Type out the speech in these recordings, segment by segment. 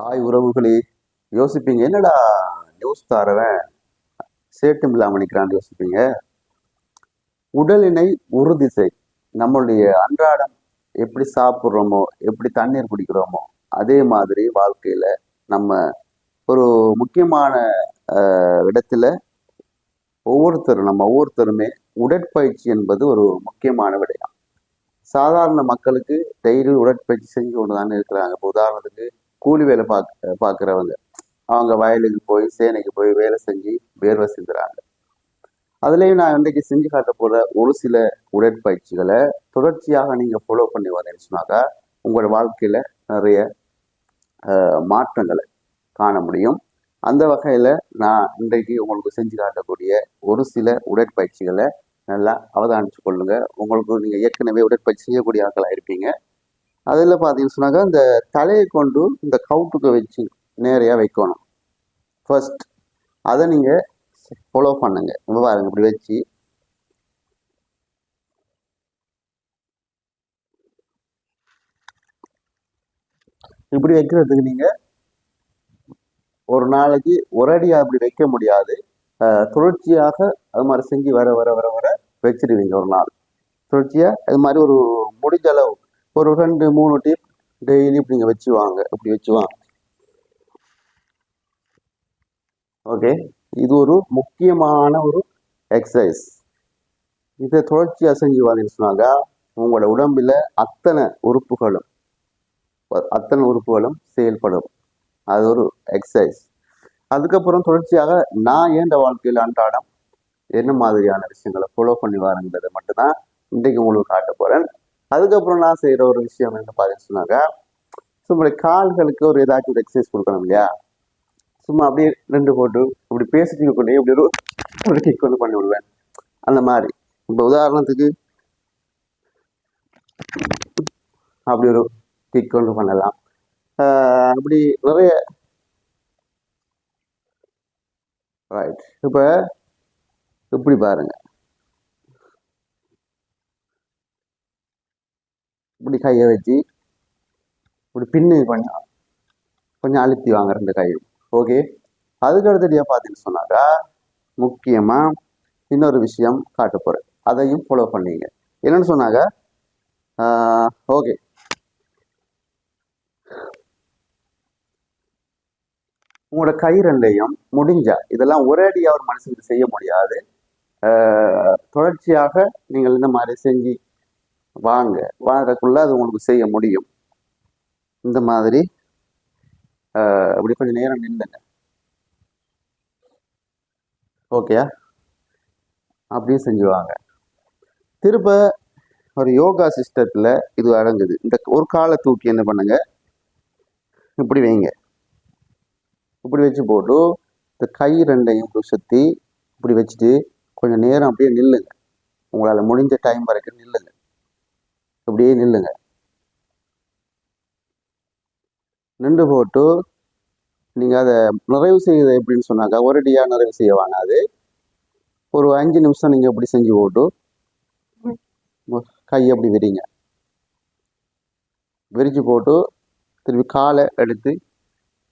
Hi உறவுகளே யோசிப்பீங்க. என்னடா நியூஸ் தாரவன் சேட்டும் இல்லாமல் நிற்கிறான்னு யோசிப்பீங்க. உடலினை உறுதிசை நம்மளுடைய அன்றாடம் எப்படி சாப்பிட்றோமோ எப்படி தண்ணீர் குடிக்கிறோமோ அதே மாதிரி வாழ்க்கையில் நம்ம ஒரு முக்கியமான இடத்துல ஒவ்வொருத்தரும் நம்ம ஒவ்வொருத்தருமே உடற்பயிற்சி என்பது ஒரு முக்கியமான விடயம். சாதாரண மக்களுக்கு டெய்லி உடற்பயிற்சி செஞ்சு கொண்டு தானே இருக்கிறாங்க. இப்போ உதாரணத்துக்கு கூலி வேலை பார்க்க பார்க்குறவங்க. அவங்க வயலுக்கு போய் சேனைக்கு போய் வேலை செஞ்சு வேர்வை சிந்துறாங்க. அதுலேயும் நான் இன்றைக்கு செஞ்சு காட்ட போகிற ஒரு சில உடற்பயிற்சிகளை தொடர்ச்சியாக நீங்கள் ஃபாலோ பண்ணி வரேன்னு சொன்னாக்கா உங்களோட வாழ்க்கையில் நிறைய மாற்றங்களை காண முடியும். அந்த வகையில் நான் இன்றைக்கு உங்களுக்கு செஞ்சு காட்டக்கூடிய ஒரு சில உடற்பயிற்சிகளை நல்லா அவதானிச்சு கொள்ளுங்கள் உங்களுக்கு நீங்கள் ஏற்கனவே உடற்பயிற்சி செய்யக்கூடிய ஆட்களாக இருப்பீங்க அதில் பார்த்தீங்கன்னு சொன்னாக்கா இந்த தலையை கொண்டு இந்த கவுட்டுக்கு வச்சு நேரையாக வைக்கணும். ஃபர்ஸ்ட் அதை நீங்கள் ஃபாலோ பண்ணுங்க. இங்க பாருங்க இப்படி வச்சு. இப்படி வைக்கிறதுக்கு நீங்கள் ஒரு நாளைக்கு ஒரு அப்படி வைக்க முடியாது. தொடர்ச்சியாக அது மாதிரி செஞ்சு வர வர வர வர வச்சிருவீங்க ஒரு நாள். தொடர்ச்சியாக அது மாதிரி ஒரு முடிஞ்ச அளவு ஒரு ரெண்டு மூணு டீப் டெய்லி இப்படி நீங்கள் வச்சு வாங்க. இப்படி வச்சு வாங்க. ஓகே இது ஒரு முக்கியமான ஒரு எக்ஸசைஸ் இதை தொடர்ச்சியாக செஞ்சு வாங்கன்னு சொன்னாக்கா உங்களோட உடம்பில் அத்தனை உறுப்புகளும் அத்தனை உறுப்புகளும் செயல்படும். அது ஒரு எக்ஸசைஸ் அதுக்கப்புறம் தொடர்ச்சியாக நான் ஏண்ட வாழ்க்கையில் அன்றாடம் என்ன மாதிரியான விஷயங்களை ஃபாலோ பண்ணி வரங்கிறத மட்டும்தான் இன்றைக்கு உங்களுக்கு காட்ட போகிறேன் அதுக்கப்புறம் நான் செய்கிற ஒரு விஷயம் என்ன பார்த்தீங்கன்னு சொன்னாக்கா சும்மா கால்களுக்கு ஒரு ஏதாச்சும் ஒரு எக்ஸசைஸ் கொடுக்கணும் இல்லையா? சும்மா அப்படியே ரெண்டு போட்டு இப்படி பேசிட்டு கொண்டே இப்படி ஒரு ஒரு கிக் வந்து பண்ணி விடுவேன். அந்த மாதிரி. இப்போ உதாரணத்துக்கு அப்படி ஒரு கிக் கொண்டு பண்ணலாம். அப்படி நிறைய ரைட் இப்போ இப்படி பாருங்க. இப்படி கையை வச்சு இப்படி பின்னு கொஞ்சம் கொஞ்சம் அழுத்தி வாங்க ரெண்டு கையும். ஓகே அதுக்கு அடுத்தடியாக பார்த்தீங்கன்னு சொன்னாக்கா முக்கியமாக இன்னொரு விஷயம் காட்ட போகிறேன் அதையும் ஃபாலோ பண்ணீங்க. என்னன்னு சொன்னாங்க ஓகே உங்களோட கை ரெண்டையும் முடிஞ்சா இதெல்லாம் ஒரேடியாக ஒரு மனுஷனுக்கு செய்ய முடியாது. ஆஹ் தொடர்ச்சியாக நீங்கள் இந்த மாதிரி செஞ்சு வாங்க. வாங்கக்குள்ள அது உங்களுக்கு செய்ய முடியும். இந்த மாதிரி அப்படி கொஞ்சம் நேரம் நில்லுங்க. ஓகேயா அப்படியே செஞ்சு வாங்க. திரும்ப ஒரு யோகா சிஸ்டத்தில் இது அடங்குது. இந்த ஒரு காலை தூக்கி என்ன பண்ணுங்க? இப்படி வைங்க. இப்படி வச்சு போட்டு இந்த கை ரெண்டையும் சுற்றி இப்படி வச்சுட்டு கொஞ்சம் நேரம் அப்படியே நில்லுங்க. உங்களால் முடிஞ்ச டைம் வரைக்கும் நில்லுங்க. அப்படியே நில்லுங்க. நின்று போட்டு நீங்கள் அதை நிறைவு செய்யுது எப்படின்னு சொன்னாக்கா ஒரடியாக நிறைவு செய்ய வேணாது ஒரு அஞ்சு நிமிஷம் நீங்கள் இப்படி செஞ்சு போட்டு கையை அப்படி விரிங்க. விரிச்சு போட்டு திருப்பி காலை எடுத்து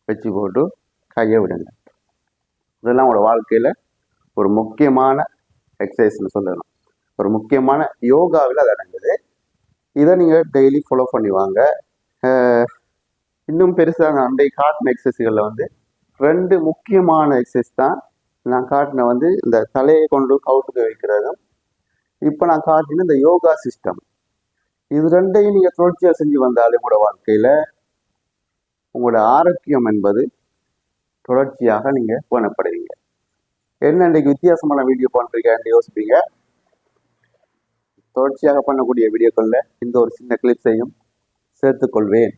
வச்சு போட்டு கையை விடுங்க. இதெல்லாம் உங்களோட வாழ்க்கையில் ஒரு முக்கியமான எக்ஸசைஸ்னு சொல்லணும். ஒரு முக்கியமான யோகாவில் அது அடங்குது. இதை நீங்கள் டெய்லி ஃபாலோ பண்ணி வாங்க. இன்னும் பெருசாக நான் அன்றைய காட்டின எக்ஸசைஸ்களில் வந்து ரெண்டு முக்கியமான எக்ஸசைஸ் தான் நான் காட்டின வந்து இந்த தலையை கொண்டு கவுட்டுக்கு வைக்கிறதும் இப்போ நான் காட்டின இந்த யோகா சிஸ்டம் இது ரெண்டையும் நீங்கள் தொடர்ச்சியாக செஞ்சு வந்தாலே கூட வாழ்க்கையில் உங்களோட ஆரோக்கியம் என்பது தொடர்ச்சியாக நீங்கள் பேணப்படுவீங்க என்ன இன்றைக்கு வித்தியாசமான வீடியோ பண்ணுறீங்கன்னு யோசிப்பீங்க? தொடர்ச்சியாக பண்ணக்கூடிய வீடியோக்களில் இந்த ஒரு சின்ன கிளிப்ஸையும் சேர்த்துக்கொள்வேன்.